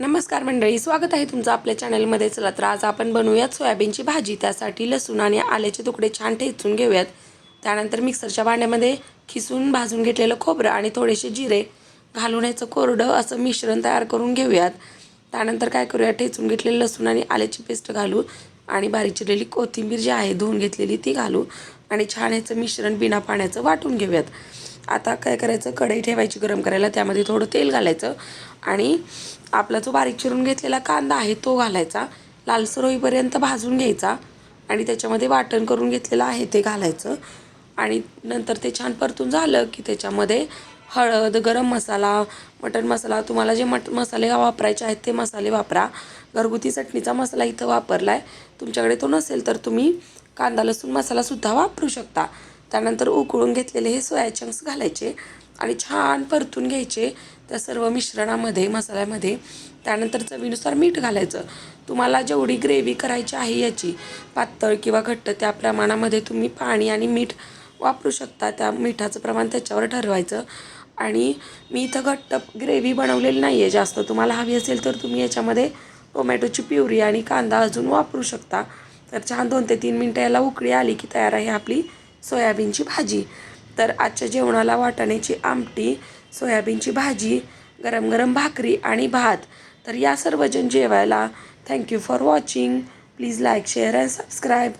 नमस्कार मंडळी स्वागत आहे तुमचं आपल्या चॅनलमध्ये. चला तर आज आपण बनवूयात सोयाबीनची भाजी. त्यासाठी लसूण आणि आल्याचे तुकडे छान ठेचून घेऊयात. त्यानंतर मिक्सरच्या भांड्यामध्ये खिसून भाजून घेतलेलं खोबरं आणि थोडेसे जिरे घालून याचं कोरडं असं मिश्रण तयार करून घेऊयात. त्यानंतर काय करूया ठेचून घेतलेलं लसूण आणि आल्याची पेस्ट घालू आणि बारीक चिरलेली कोथिंबीर जी आहे धुवून घेतलेली ती घालू आणि छान याचं मिश्रण बिना पाण्याचं वाटून घेऊयात. आता काय करायचं? कढई ठेवायची गरम करायला. त्यामध्ये थोडं तेल घालायचं आणि आपला जो बारीक चिरून घेतलेला कांदा आहे तो घालायचा. लालसर होईपर्यंत भाजून घ्यायचा आणि त्याच्यामध्ये वाटण करून घेतलेलं आहे ते घालायचं. आणि नंतर ते छान परतून झालं की त्याच्यामध्ये हळद गरम मसाला मटण मसाला. तुम्हाला जे मट मसाले वापरायचे आहेत ते मसाले वापरा. घरगुती चटणीचा मसाला इथं वापरला आहे तुमच्याकडे तो नसेल तर तुम्ही कांदा लसूण मसालासुद्धा वापरू शकता. त्यानंतर उकळून घेतलेले हे सोया चंक्स घालायचे आणि छान परतून घ्यायचे त्या सर्व मिश्रणामध्ये मसाल्यामध्ये. त्यानंतर चवीनुसार मीठ घालायचं. तुम्हाला जेवढी ग्रेव्ही करायची आहे याची पातळ किंवा घट्ट त्या प्रमाणामध्ये तुम्ही पाणी आणि मीठ वापरू शकता. त्या मिठाचं प्रमाण त्याच्यावर ठरवायचं. आणि मी इथं घट्ट ग्रेव्ही बनवलेली नाही आहे जास्त तुम्हाला हवी असेल तर तुम्ही याच्यामध्ये टोमॅटोची प्युरी आणि कांदा अजून वापरू शकता. तर छान दोन ते तीन मिनटं याला उकळी आली की तयार आहे आपली सोयाबीनची भाजी. तर आजच्या जेवणाला वाटाण्याची आमटी सोयाबीनची भाजी गरम गरम भाकरी आणि भात. तर या सर्वजण जेवायला. Thank you for watching please like share and subscribe